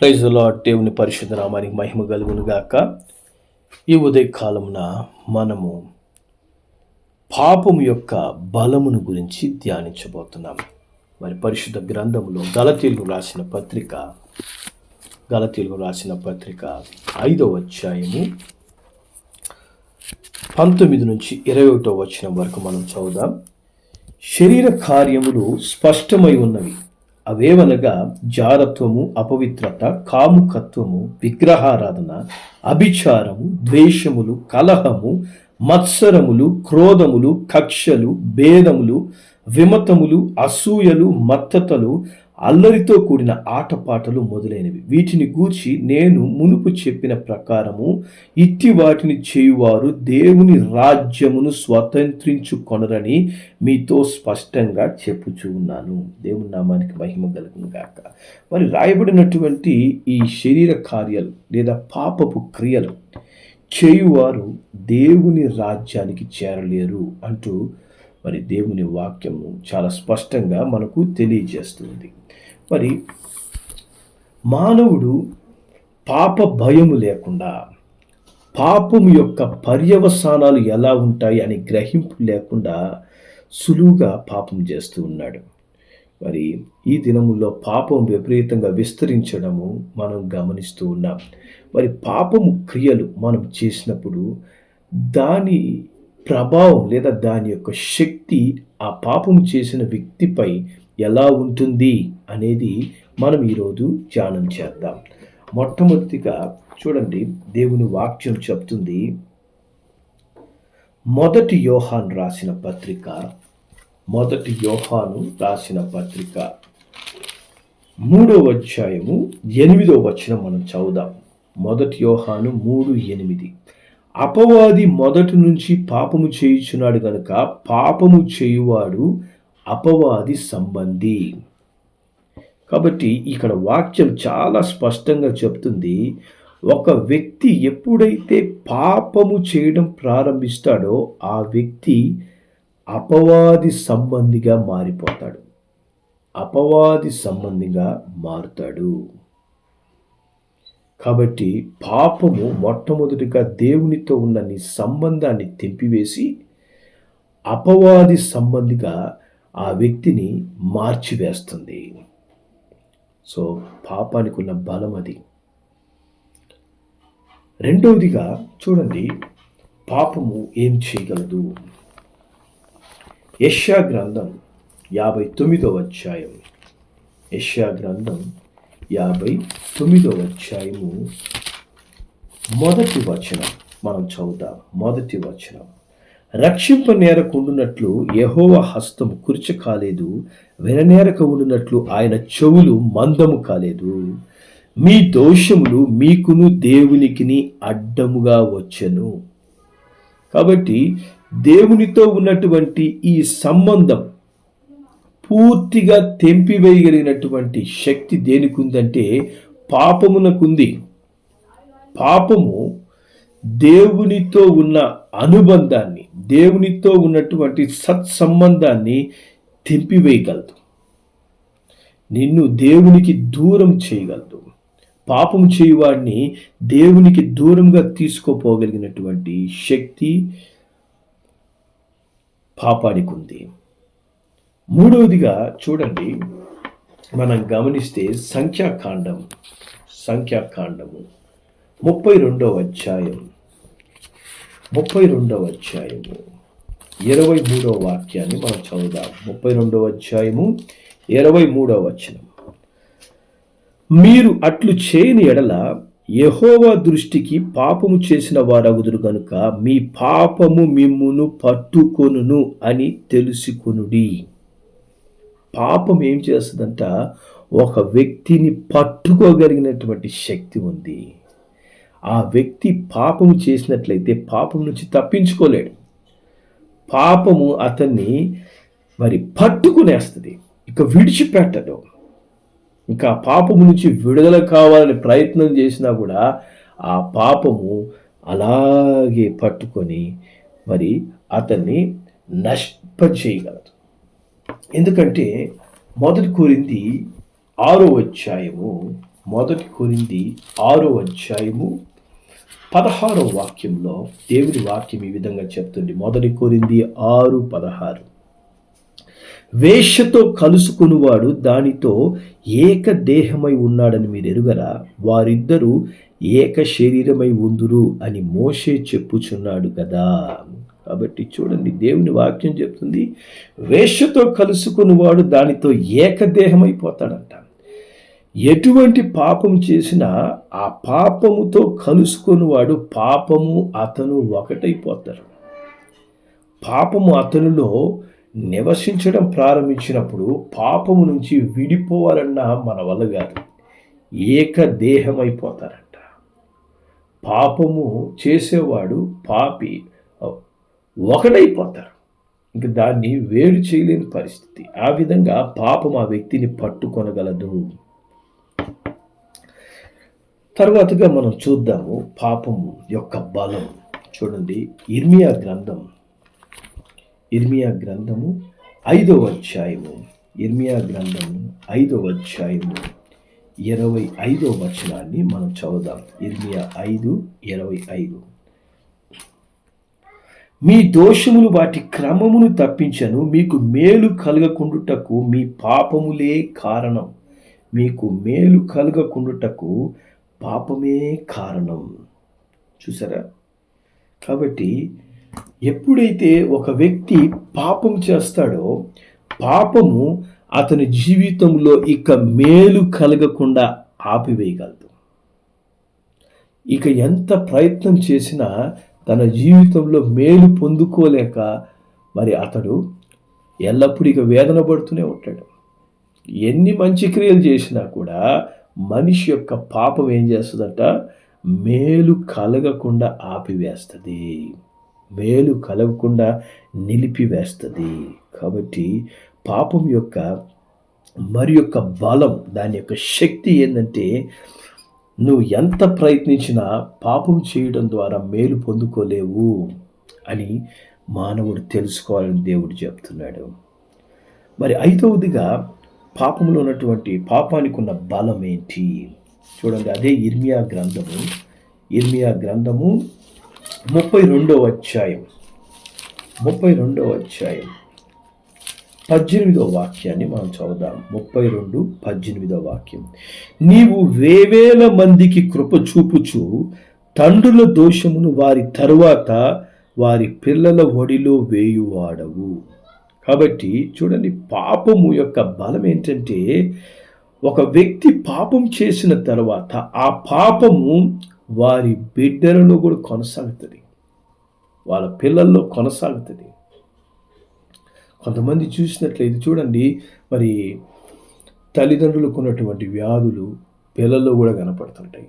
Praise lord దేవుని పరిశుద్ధ నామానికి మహిమ కలుగును గాక. ఈ ఉదయకాలమున మనము పాపము యొక్క బలమును గురించి ధ్యానించబోతున్నాం. మరి పరిశుద్ధ గ్రంథములో గలతీలు రాసిన పత్రిక గలతీలు రాసిన పత్రిక ఐదవ అధ్యాయము పంతొమ్మిది నుంచి ఇరవై ఒకటో వచ్చిన వరకు మనం చదువుదాం. శరీర కార్యములు స్పష్టమై ఉన్నవి. అవేవనగా జారత్వము అపవిత్రత కాముకత్వము విగ్రహారాధన అభిచారము ద్వేషములు కలహము మత్సరములు క్రోధములు కక్షలు భేదములు విమతములు అసూయలు మత్తతలు అల్లరితో కూడిన ఆటపాటలు మొదలైనవి. వీటిని గూర్చి నేను మునుపు చెప్పిన ప్రకారము ఇట్టి వాటిని చేయువారు దేవుని రాజ్యమును స్వతంత్రించుకొనరని మీతో స్పష్టంగా చెప్పుచూ ఉన్నాను. దేవుని నామానికి మహిమ కలుగును గాక. మరి రాయబడినటువంటి ఈ శరీర కార్యాలు లేదా పాపపు క్రియలు చేయువారు దేవుని రాజ్యానికి చేరలేరు అంటూ మరి దేవుని వాక్యము చాలా స్పష్టంగా మనకు తెలియజేస్తుంది. మరి మానవుడు పాప భయము లేకుండా పాపం యొక్క పర్యవసానాలు ఎలా ఉంటాయి అని గ్రహింపు లేకుండా సులువుగా పాపం చేస్తూ ఉన్నాడు. మరి ఈ దినముల్లో పాపం విపరీతంగా విస్తరించడము మనం గమనిస్తూ ఉన్నాం. మరి పాపము క్రియలు మనం చేసినప్పుడు దాని ప్రభావం లేదా దాని యొక్క శక్తి ఆ పాపం చేసిన వ్యక్తిపై ఎలా ఉంటుంది అనేది మనం ఈరోజు ధ్యానం చేద్దాం. మొట్టమొదటిగా చూడండి దేవుని వాక్యం చెప్తుంది మొదటి యోహాన్ రాసిన పత్రిక మొదటి యోహాను రాసిన పత్రిక. మూడవ అధ్యాయము ఎనిమిదో వచనం మనం చదువుదాం. మొదటి యోహాను మూడు ఎనిమిది. అపవాది మొదటి నుంచి పాపము చేయుచున్నాడు కనుక పాపము చేయువాడు అపవాది సంబంధి. కాబట్టి ఇక్కడ వాక్యం చాలా స్పష్టంగా చెప్తుంది. ఒక వ్యక్తి ఎప్పుడైతే పాపము చేయడం ప్రారంభిస్తాడో ఆ వ్యక్తి అపవాది సంబంధిగా మారిపోతాడు. అపవాది సంబంధిగా మారుతాడు. కాబట్టి పాపము మొట్టమొదటిగా దేవునితో ఉన్న నీ సంబంధాన్ని తెంపివేసి అపవాది సంబంధిగా ఆ వ్యక్తిని మార్చివేస్తుంది. సో పాపానికి ఉన్న బలం అది. రెండవదిగా చూడండి పాపము ఏం చేయగలదు? యష్యా గ్రంథం యాభై తొమ్మిదవ అధ్యాయం. యష్యా గ్రంథం యాభై తొమ్మిదవ అధ్యాయము. మొదటి వచనం మనం చదువుదాం మొదటి వచనం. రక్షింప నేరకు ఉండునట్లు యహోవ హస్తము కుర్చ కాలేదు విననేరక ఉండునట్లు ఆయన చెవులు మందము కాలేదు. మీ దోషములు మీకును దేవునికిని అడ్డముగా వచ్చెను. కాబట్టి దేవునితో ఉన్నటువంటి ఈ సంబంధం పూర్తిగా తెంపివేయగలిగినటువంటి శక్తి దేనికి ఉందంటే పాపమునకుంది. పాపము దేవునితో ఉన్న అనుబంధాన్ని దేవునితో ఉన్నటువంటి సత్సంబంధాన్ని తెంపివేయగలదు. నిన్ను దేవునికి దూరం చేయగలదు. పాపం చేయువాడిని దేవునికి దూరంగా తీసుకోపోగలిగినటువంటి శక్తి పాపానికి ఉంది మూడవదిగా చూడండి మనం గమనిస్తే సంఖ్యాకాండం సంఖ్యాకాండము. ముప్పై రెండవ అధ్యాయం. ముప్పై రెండవ అధ్యాయము. ఇరవై మూడవ వాక్యాన్ని మనం చదువుదాం. ముప్పై రెండవ అధ్యాయము ఇరవై మూడవ వచనం. మీరు అట్లు చేయని ఎడల యహోవా దృష్టికి పాపము చేసిన వారగుదురు కనుక మీ పాపము మిమ్మును పట్టుకొనును అని తెలుసుకొనుడి. పాపం ఏం చేస్తుందంట? ఒక వ్యక్తిని పట్టుకోగలిగినటువంటి శక్తి ఉంది. ఆ వ్యక్తి పాపము చేసినట్లయితే పాపం నుంచి తప్పించుకోలేడు. పాపము అతన్ని మరి పట్టుకునేస్తుంది. ఇక విడిచిపెట్టదు. ఇంకా పాపము నుంచి విడుదల కావాలని ప్రయత్నం చేసినా కూడా ఆ పాపము అలాగే పట్టుకొని మరి అతన్ని నష్టపజేయగలదు ఎందుకంటే మొదటి కోరింది ఆరో అధ్యాయము మొదటి కోరింది ఆరో అధ్యాయము పదహారో వాక్యంలో దేవుని వాక్యం ఈ విధంగా చెప్తుంది. మొదటి కోరింది ఆరు పదహారు. వేష్యతో కలుసుకునివాడు దానితో ఏక దేహమై ఉన్నాడని మీరు ఎరుగరా? వారిద్దరూ ఏక శరీరమై ఉందురు అని మోషే చెప్పుచున్నాడు కదా. కాబట్టి చూడండి దేవుని వాక్యం చెప్తుంది వేష్యతో కలుసుకున్నవాడు దానితో ఏకదేహమైపోతాడంట. ఎటువంటి పాపం చేసినా ఆ పాపముతో కలుసుకునివాడు పాపము అతను ఒకటైపోతారు పాపము అతనిలో నివసించడం ప్రారంభించినప్పుడు పాపము నుంచి విడిపోవాలన్నా మన వల్ల కాదు ఏకదేహమైపోతారంట. పాపము చేసేవాడు పాపి ఒకటైపోతారు ఇంక దాన్ని వేరు చేయలేని పరిస్థితి. ఆ విధంగా పాపం ఆ వ్యక్తిని పట్టుకొనగలదు. తర్వాతగా మనం చూద్దాము పాపం యొక్క బలం. చూడండి ఇర్మియా గ్రంథం. ఇర్మియా గ్రంథము ఐదవ అధ్యాయము. ఇర్మియా గ్రంథము ఐదవ అధ్యాయము. ఇరవై ఐదో వచనాన్ని మనం చదువుదాం. ఇర్మియా ఐదు ఇరవై ఐదు. మీ దోషములు వాటి క్రమమును తప్పించను మీకు మేలు కలగకుండుటకు మీ పాపములే కారణం. మీకు మేలు కలగకుండుటకు పాపమే కారణం. చూసారా? కాబట్టి ఎప్పుడైతే ఒక వ్యక్తి పాపం చేస్తాడో పాపము అతని జీవితంలో ఇక మేలు కలగకుండా ఆపివేయగలదు. ఇక ఎంత ప్రయత్నం చేసినా తన జీవితంలో మేలు పొందుకోలేక మరి అతడు ఎల్లప్పుడూ ఇక వేదన పడుతూనే ఉంటాడు. ఎన్ని మంచి క్రియలు చేసినా కూడా మనిషి యొక్క పాపం ఏం చేస్తుందట? మేలు కలగకుండా ఆపివేస్తుంది. మేలు కలగకుండా నిలిపివేస్తుంది. కాబట్టి పాపం యొక్క మరి యొక్క బలం దాని యొక్క శక్తి ఏంటంటే నువ్వు ఎంత ప్రయత్నించినా పాపం చేయడం ద్వారా మేలు పొందుకోలేవు అని మానవుడు తెలుసుకోవాలని దేవుడు చెప్తున్నాడు. మరి ఐదవదిగా పాపంలో ఉన్నటువంటి పాపానికి ఉన్న బలం ఏంటి? చూడండి అదే ఇర్మియా గ్రంథము. ఇర్మియా గ్రంథము ముప్పై రెండవ అధ్యాయం. ముప్పై రెండవ అధ్యాయం. పద్దెనిమిదో వాక్యాన్ని మనం చదువుదాం. ముప్పై రెండు పద్దెనిమిదో వాక్యం. నీవు వేవేల మందికి కృప చూపుచు తండ్రుల దోషమును వారి తరువాత వారి పిల్లల ఒడిలో వేయువాడవు. కాబట్టి చూడండి పాపము యొక్క బలం ఏంటంటే ఒక వ్యక్తి పాపం చేసిన తర్వాత ఆ పాపము వారి బిడ్డలలో కూడా కొనసాగుతుంది. వాళ్ళ పిల్లల్లో కొనసాగుతుంది. కొంతమంది చూసినట్లయితే చూడండి మరి తల్లిదండ్రులకు ఉన్నటువంటి వ్యాధులు పిల్లల్లో కూడా కనపడుతుంటాయి.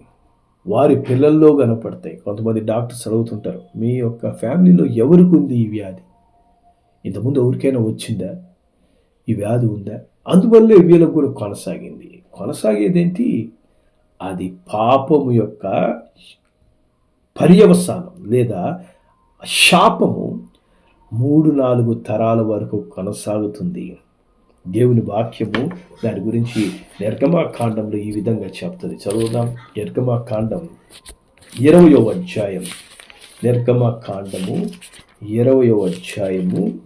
వారి పిల్లల్లో కనపడతాయి. కొంతమంది డాక్టర్స్ అడుగుతుంటారు మీ యొక్క ఫ్యామిలీలో ఎవరికి ఉంది ఈ వ్యాధి? ఇంతకుముందు ఎవరికైనా వచ్చిందా? ఈ వ్యాధి ఉందా? అందువల్ల వీళ్ళకు కూడా కొనసాగింది. కొనసాగేదేంటి? అది పాపము యొక్క పర్యవసానం లేదా శాపము మూడు నాలుగు తరాల వరకు కొనసాగుతుంది. దేవుని వాక్యము దాని గురించి నిర్గమా కాండంలో ఈ విధంగా చెప్తుంది. చదువుదాం. నిర్గమా కాండం ఇరవయో అధ్యాయం. నిర్గమా కాండము ఇరవయో అధ్యాయము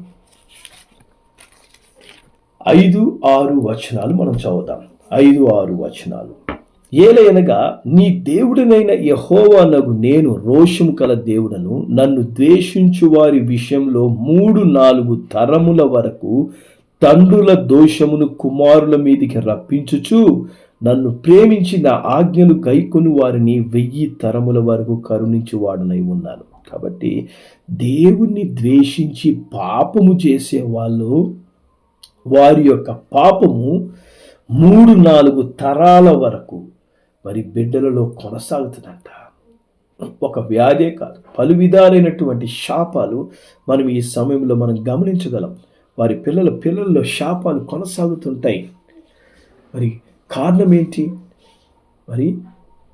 ఐదు ఆరు వచనాలు మనం చదువుదాం. ఐదు ఆరు వచనాలు. ఏలయనగా నీ దేవుడినైన యహోవానగు నేను రోషము కల దేవుడను నన్ను ద్వేషించు వారి విషయంలో మూడు నాలుగు తరముల వరకు తండ్రుల దోషమును కుమారుల మీదికి రప్పించుచు నన్ను ప్రేమించి నా ఆజ్ఞలు గైకొని వారిని వెయ్యి తరముల వరకు కరుణించువాడనై ఉన్నాను. కాబట్టి దేవుణ్ణి ద్వేషించి పాపము చేసే వాళ్ళు వారి యొక్క పాపము మూడు నాలుగు తరాల వరకు మరి బిడ్డలలో కొనసాగుతుందంట. ఒక వ్యాధే కాదు. పలు విధాలైనటువంటి శాపాలు మనం ఈ సమయంలో మనం గమనించగలం. వారి పిల్లల పిల్లల్లో శాపాలు కొనసాగుతుంటాయి. మరి కారణం ఏంటి? మరి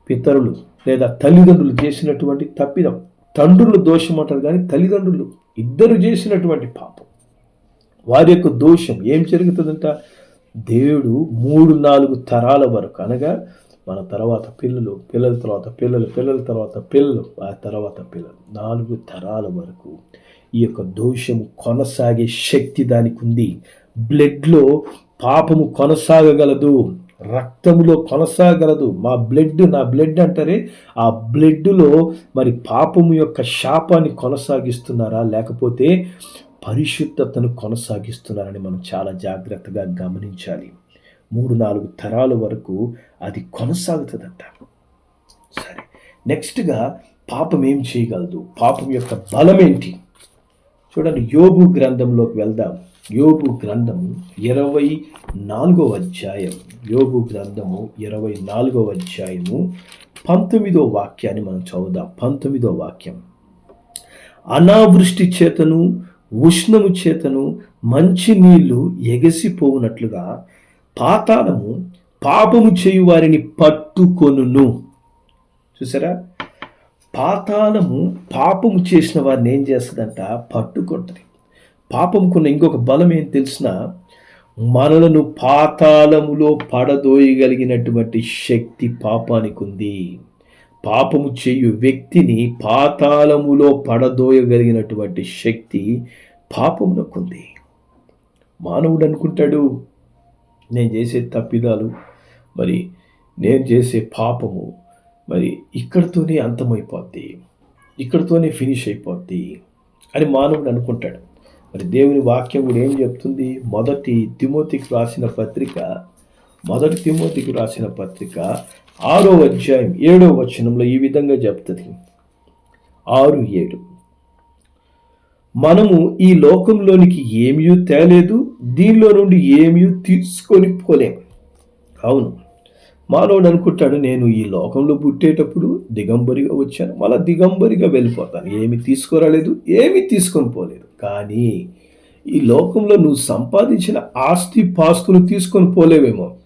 పితరులు లేదా తల్లిదండ్రులు చేసినటువంటి తప్పిదం. తండ్రులు దోషం అంటారు కానీ తల్లిదండ్రులు ఇద్దరు చేసినటువంటి పాపం. వారి యొక్క దోషం ఏం జరుగుతుందంట? దేవుడు మూడు నాలుగు తరాల వరకు అనగా మన తర్వాత పిల్లలు పిల్లల తర్వాత పిల్లలు పిల్లల తర్వాత పిల్లలు ఆ తర్వాత పిల్లలు. నాలుగు తరాల వరకు ఈ యొక్క దోషము కొనసాగే శక్తి దానికి ఉంది బ్లడ్లో పాపము కొనసాగగలదు. రక్తములో కొనసాగలదు. మా బ్లడ్ నా బ్లడ్ అంటారే ఆ బ్లడ్లో మరి పాపము యొక్క శాపాన్ని కొనసాగిస్తున్నారా? లేకపోతే పరిశుద్ధతను కొనసాగిస్తున్నారని మనం చాలా జాగ్రత్తగా గమనించాలి. మూడు నాలుగు తరాల వరకు అది కొనసాగుతుందంట. సరే నెక్స్ట్గా పాపం ఏం చేయగలదు? పాపం యొక్క బలం ఏంటి చూడండి యోగు గ్రంథంలోకి వెళ్దాం. యోగు గ్రంథము ఇరవై నాలుగో అధ్యాయం. యోగు గ్రంథము ఇరవై నాలుగో అధ్యాయము పంతొమ్మిదో వాక్యాన్ని మనం చదువుదాం. పంతొమ్మిదో వాక్యం. అనావృష్టి చేతను ఉష్ణము చేతను మంచి నీళ్ళు ఎగసిపోవునట్లుగా పాతాళము పాపము చేయు వారిని పట్టుకొనును. చూసారా? పాతాళము పాపము చేసిన వారిని ఏం చేస్తుందంట? పట్టుకుంటుంది. పాపముకున్న ఇంకొక బలం ఏం తెలిసిన? మనలను పాతాళములో పడదోయగలిగినటువంటి శక్తి పాపానికి ఉంది పాపము చేయు వ్యక్తిని పాతాళములో పడదోయగలిగినటువంటి శక్తి పాపమునకుంది. మానవుడు అనుకుంటాడు నేను చేసే తప్పిదాలు మరి నేను చేసే పాపము మరి ఇక్కడితోనే అంతమైపోద్ది ఇక్కడితోనే ఫినిష్ అయిపోద్ది అని మానవుడు అనుకుంటాడు. మరి దేవుని వాక్యం కూడా ఏం చెప్తుంది? మొదటి తిమోతికి రాసిన పత్రిక మొదటి తిమోతికి రాసిన పత్రిక ఆరో అధ్యాయం ఏడో వచనంలో ఈ విధంగా చెప్తుంది. ఆరు ఏడు. మనము ఈ లోకంలోనికి ఏమీ తేలేదు దీనిలో నుండి ఏమీ తీసుకొని పోలేం అవును మానవుడు అనుకుంటాడు నేను ఈ లోకంలో పుట్టేటప్పుడు దిగంబరిగా వచ్చాను మళ్ళీ దిగంబరిగా వెళ్ళిపోతాను ఏమి తీసుకురాలేదు ఏమీ తీసుకొని పోలేదు. కానీ ఈ లోకంలో నువ్వు సంపాదించిన ఆస్తి పాస్తులు తీసుకొని పోలేవేమో.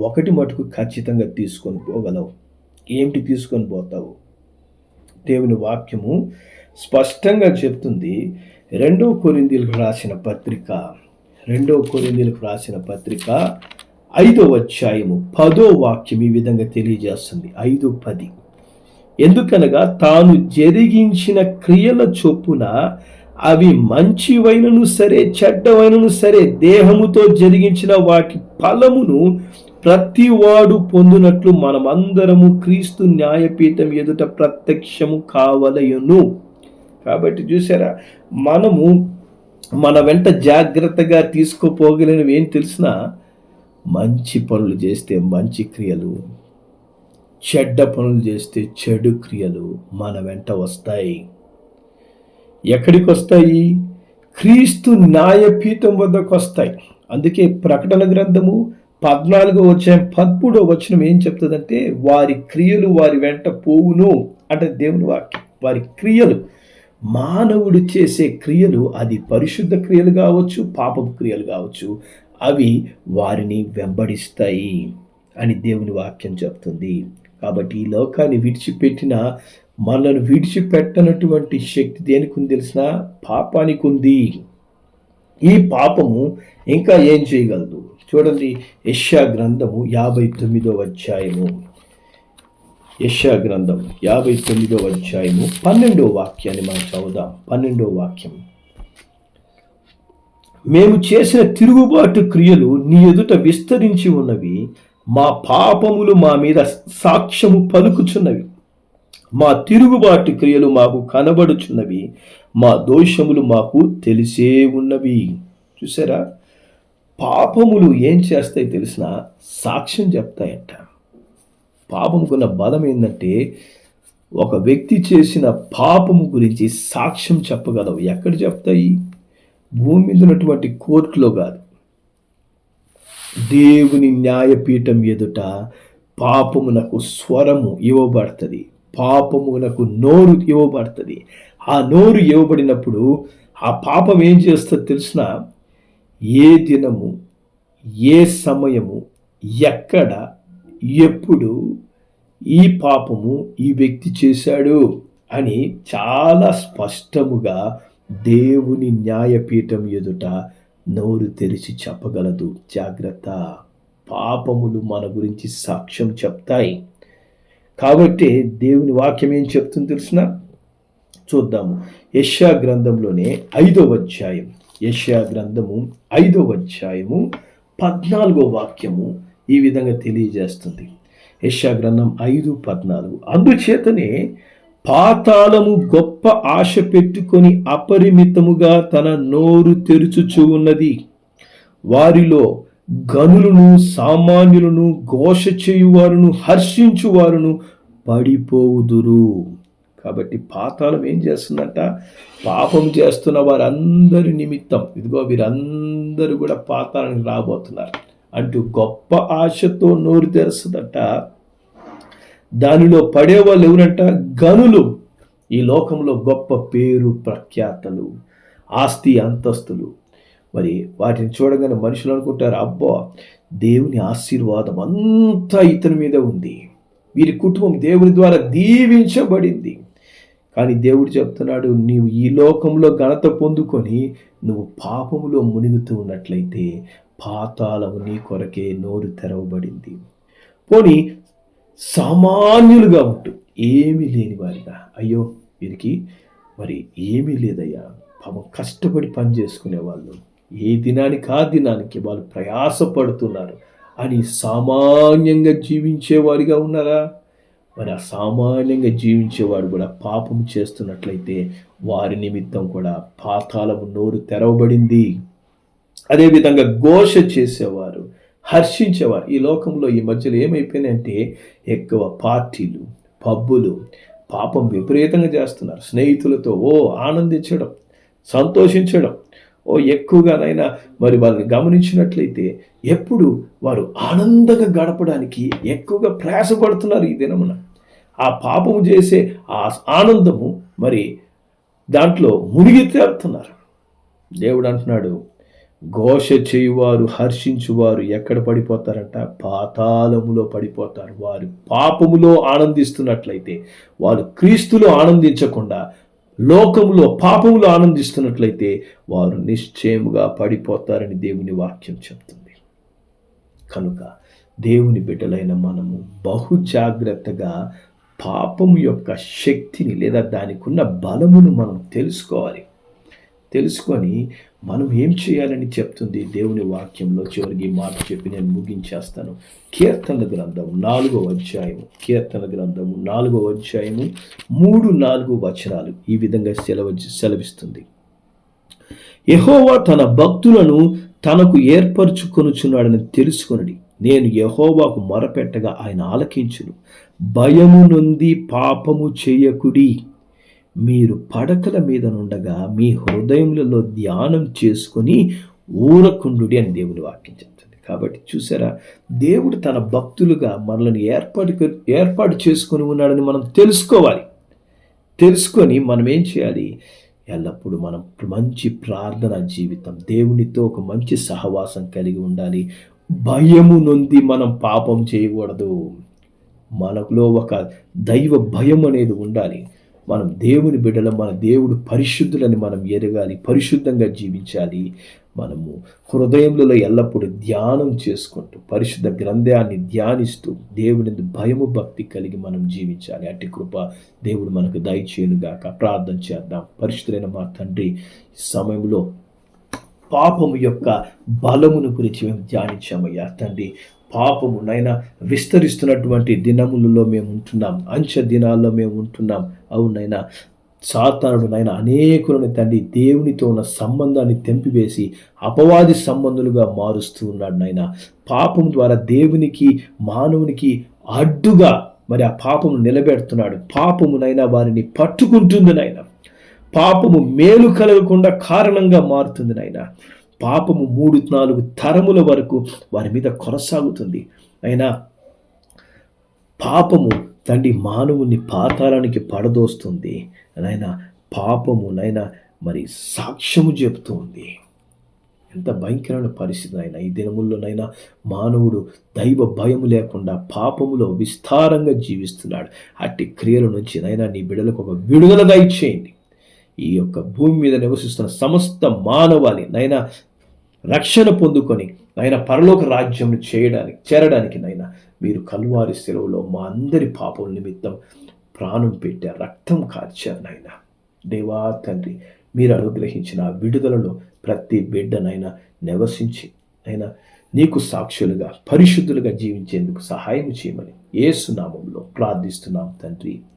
ఒకటి మటుకు ఖచ్చితంగా తీసుకొని పోగలవు. ఏమిటి తీసుకొని పోతావు? దేవుని వాక్యము స్పష్టంగా చెప్తుంది రెండో కొరిందీలకు రాసిన పత్రిక రెండో కొరిందీలకు రాసిన పత్రిక ఐదో అధ్యాయము పదో వాక్యం ఈ విధంగా తెలియజేస్తుంది. ఐదు పది. ఎందుకనగా తాను జరిగించిన క్రియల చొప్పున అవి మంచివైనను సరే చెడ్డవైనను సరే దేహముతో జరిగించిన వాటి ఫలమును ప్రతివాడు పొందినట్లు మనమందరము క్రీస్తు న్యాయపీఠం ఎదుట ప్రత్యక్షము కావలయును కాబట్టి చూసారా మనము మన వెంట జాగ్రత్తగా తీసుకుపోగలిగినవి ఏం తెలిసినా మంచి పనులు చేస్తే మంచి క్రియలు చెడ్డ పనులు చేస్తే చెడు క్రియలు మన వెంట వస్తాయి. ఎక్కడికి వస్తాయి? క్రీస్తు న్యాయపీఠం వద్దకు వస్తాయి. అందుకే ప్రకటన గ్రంథము పద్నాలుగో వచ్చే పద్మూడో వచనం ఏం చెప్తుందంటే వారి క్రియలు వారి వెంట పోవును. అంటే దేవుని వాక్యం. వారి క్రియలు మానవుడు చేసే క్రియలు అది పరిశుద్ధ క్రియలు కావచ్చు పాపపు క్రియలు కావచ్చు అవి వారిని వెంబడిస్తాయి అని దేవుని వాక్యం చెప్తుంది. కాబట్టి ఈ లోకాన్ని విడిచిపెట్టిన మనల్ని విడిచిపెట్టనటువంటి శక్తి దేనికి ఉంది తెలిసిన? పాపానికి ఉంది ఈ పాపము ఇంకా ఏం చేయగలదు? చూడండి యష్యా గ్రంథము యాభై తొమ్మిదో అధ్యాయము. యష్యా గ్రంథం యాభై తొమ్మిదో అధ్యాయము పన్నెండో వాక్యాన్ని మనం చదువుదాం. పన్నెండో వాక్యం. మేము చేసిన తిరుగుబాటు క్రియలు నీ ఎదుట విస్తరించి ఉన్నవి మా పాపములు మా మీద సాక్ష్యము పలుకుచున్నవి. మా తిరుగుబాటు క్రియలు మాకు కనబడుచున్నవి మా దోషములు మాకు తెలిసే ఉన్నవి. చూసారా? పాపములు ఏం చేస్తాయి తెలిసిన సాక్ష్యం చెప్తాయంట. పాపముకున్న బలం ఏంటంటే ఒక వ్యక్తి చేసిన పాపము గురించి సాక్ష్యం చెప్పగలవు. ఎక్కడ చెప్తాయి? భూమి మీద ఉన్నటువంటి కోర్టులో కాదు. దేవుని న్యాయపీఠం ఎదుట పాపమునకు స్వరము ఇవ్వబడుతుంది. పాపమునకు నోరు ఇవ్వబడుతుంది. ఆ నోరు ఇవ్వబడినప్పుడు ఆ పాపం ఏం చేస్తుందో తెలిసిన ఏ దినము ఏ సమయము ఎక్కడ ఎప్పుడు ఈ పాపము ఈ వ్యక్తి చేశాడు అని చాలా స్పష్టముగా దేవుని న్యాయపీఠం ఎదుట నోరు తెరిచి చెప్పగలదు. జాగ్రత్త. పాపములు మన గురించి సాక్ష్యం చెప్తాయి. కాబట్టి దేవుని వాక్యం ఏం చెప్తుంది తెలిసిన? చూద్దాము. యష్యా గ్రంథంలోనే ఐదవ అధ్యాయం. యష్యా గ్రంథము ఐదవ అధ్యాయము పద్నాలుగో వాక్యము ఈ విధంగా తెలియజేస్తుంది. యశా గ్రంథం ఐదు పద్నాలుగు. అందుచేతనే పాతాళము గొప్ప ఆశ పెట్టుకొని అపరిమితముగా తన నోరు తెరుచుచూ ఉన్నది. వారిలో గనులను సామాన్యులను ఘోష చేయువారును హర్షించువారును పడిపోవుదురు. కాబట్టి పాతాళం ఏం చేస్తుందంట? పాపం చేస్తున్న వారందరి నిమిత్తం. ఇదిగో వీరందరూ కూడా పాతాళానికి రాబోతున్నారు. అంటూ గొప్ప ఆశతో నోరు తెరుస్తుందట. దానిలో పడేవాళ్ళు ఎవరంట? గనులు. ఈ లోకంలో గొప్ప పేరు ప్రఖ్యాతలు ఆస్తి అంతస్తులు. మరి వాటిని చూడగానే మనుషులు అనుకుంటారు అబ్బో దేవుని ఆశీర్వాదం అంతా ఇతని మీద ఉంది. వీరి కుటుంబం దేవుని ద్వారా దీవించబడింది. కానీ దేవుడు చెప్తున్నాడు నీవు ఈ లోకంలో ఘనత పొందుకొని నువ్వు పాపములో మునిగుతూ ఉన్నట్లయితే పాతాళము నీ కొరకే నోరు తెరవబడింది. పోని సామాన్యులుగా ఉంటూ ఏమీ లేని వారిగా అయ్యో వీరికి మరి ఏమీ లేదయ్యా పాపం కష్టపడి పని చేసుకునే వాళ్ళు ఏ దినానికి ఆ దినానికి వాళ్ళు ప్రయాసపడుతున్నారు అని సామాన్యంగా జీవించేవారిగా ఉన్నారా? మరి ఆ సామాన్యంగా జీవించేవాడు కూడా పాపం చేస్తున్నట్లయితే వారి నిమిత్తం కూడా పాతాలము నోరు తెరవబడింది. అదేవిధంగా ఘోష చేసేవారు హర్షించేవారు. ఈ లోకంలో ఈ మధ్యలో ఏమైపోయినాయంటే ఎక్కువ పార్టీలు పబ్బులు పాపం విపరీతంగా చేస్తున్నారు. స్నేహితులతో ఓ ఆనందించడం సంతోషించడం ఓ ఎక్కువగానైనా మరి వాళ్ళని గమనించినట్లయితే ఎప్పుడు వారు ఆనందంగా గడపడానికి ఎక్కువగా ప్రయాసపడుతున్నారు ఈ దినమున. ఆ పాపము చేసే ఆ ఆనందము మరి దాంట్లో మునిగి తేరుతున్నారు దేవుడు అంటున్నాడు ఘోష చేయువారు హర్షించువారు ఎక్కడ పడిపోతారంట? పాతాళములో పడిపోతారు. వారు పాపములో ఆనందిస్తున్నట్లయితే వారు క్రీస్తులో ఆనందించకుండా లోకములో పాపములో ఆనందిస్తున్నట్లయితే వారు నిశ్చయముగా పడిపోతారని దేవుని వాక్యం చెప్తుంది. కనుక దేవుని బిడ్డలైన మనము బహు జాగ్రత్తగా పాపము యొక్క శక్తిని లేదా దానికి ఉన్న బలమును మనం తెలుసుకోవాలి. తెలుసుకొని మనం ఏం చేయాలని చెప్తుంది దేవుని వాక్యంలో? చివరికి మాట చెప్పి నేను ముగించేస్తాను. కీర్తన గ్రంథం నాలుగో అధ్యాయము. కీర్తన గ్రంథము నాలుగో అధ్యాయము మూడు నాలుగు వచనాలు ఈ విధంగా సెలవు సెలవిస్తుంది. యహోవా తన భక్తులను తనకు ఏర్పరచుకొనుచున్నాడని తెలుసుకొనడి. నేను యహోవాకు మొరపెట్టగా ఆయన ఆలకించును. భయము నొంది పాపము చేయకుడి. మీరు పడకల మీద నుండగా మీ హృదయములలో ధ్యానం చేసుకొని ఊరకుండు అని దేవుని వాక్యం చెప్తుంది. కాబట్టి చూసారా దేవుడు తన భక్తులుగా మనల్ని ఏర్పాటు ఏర్పాటు చేసుకొని ఉన్నాడని మనం తెలుసుకోవాలి. తెలుసుకొని మనం ఏం చేయాలి? ఎల్లప్పుడూ మనం మంచి ప్రార్థన జీవితం దేవునితో ఒక మంచి సహవాసం కలిగి ఉండాలి. భయము నొంది మనం పాపం చేయకూడదు. మనలో ఒక దైవ భయం అనేది ఉండాలి. మనం దేవుని బిడ్డలం మన దేవుడు పరిశుద్ధులని మనం ఎరగాలి పరిశుద్ధంగా జీవించాలి. మనము హృదయంలో ఎల్లప్పుడూ ధ్యానం చేసుకుంటూ పరిశుద్ధ గ్రంథాన్ని ధ్యానిస్తూ దేవుని భయము భక్తి కలిగి మనం జీవించాలి. అట్టి కృప దేవుడు మనకు దయచేయనుగాక ప్రార్థన చేద్దాం. పరిశుద్ధులైన మా తండ్రి సమయంలో పాపము యొక్క బలమును గురించి మేము ధ్యానించామయ్యా. తండ్రి పాపము నైనా విస్తరిస్తున్నటువంటి దినములలో మేము ఉంటున్నాం. అంచె దినాల్లో మేము ఉంటున్నాం. అవునైనా సాతానుడు నాయన అనేకులను తండ్రి దేవునితో ఉన్న సంబంధాన్ని తెంపివేసి అపవాది సంబంధులుగా మారుస్తూ ఉన్నాడు నాయన. పాపం ద్వారా దేవునికి మానవునికి అడ్డుగా మరి ఆ పాపము నిలబెడుతున్నాడు. పాపమునైనా వారిని పట్టుకుంటుంది నాయన. పాపము మేలు కలగకుండా కారణంగా మారుతుంది నాయన. పాపము మూడు నాలుగు తరముల వరకు వారి మీద కొనసాగుతుంది. అయినా పాపము తండ్రి మానవుని పాతాళానికి పడదోస్తుంది. నాయన పాపము నైనా మరి సాక్ష్యము చెబుతూ ఉంది ఎంత భయంకరమైన పరిస్థితి అయినా ఈ దినముల్లోనైనా మానవుడు దైవ భయం లేకుండా పాపములో విస్తారంగా జీవిస్తున్నాడు. అట్టి క్రియల నుంచి నైనా నీ బిడలకు ఒక విడుదలగా ఇచ్చేయండి ఈ యొక్క భూమి మీద నివసిస్తున్న సమస్త మానవాళి నైనా రక్షణ పొందుకొని ఆయన పరలోక రాజ్యం చేయడానికి చేరడానికి నైనా మీరు కల్వారి సెలవులో మా అందరి పాపం నిమిత్తం ప్రాణం పెట్టారు రక్తం కార్చారు నాయన దేవా తండ్రి మీరు అనుగ్రహించిన ఆ విడుదలలో ప్రతి బిడ్డనైనా నివసించి అయినా నీకు సాక్షులుగా పరిశుద్ధులుగా జీవించేందుకు సహాయం చేయమని ఏసునామంలో ప్రార్థిస్తున్నాం తండ్రి.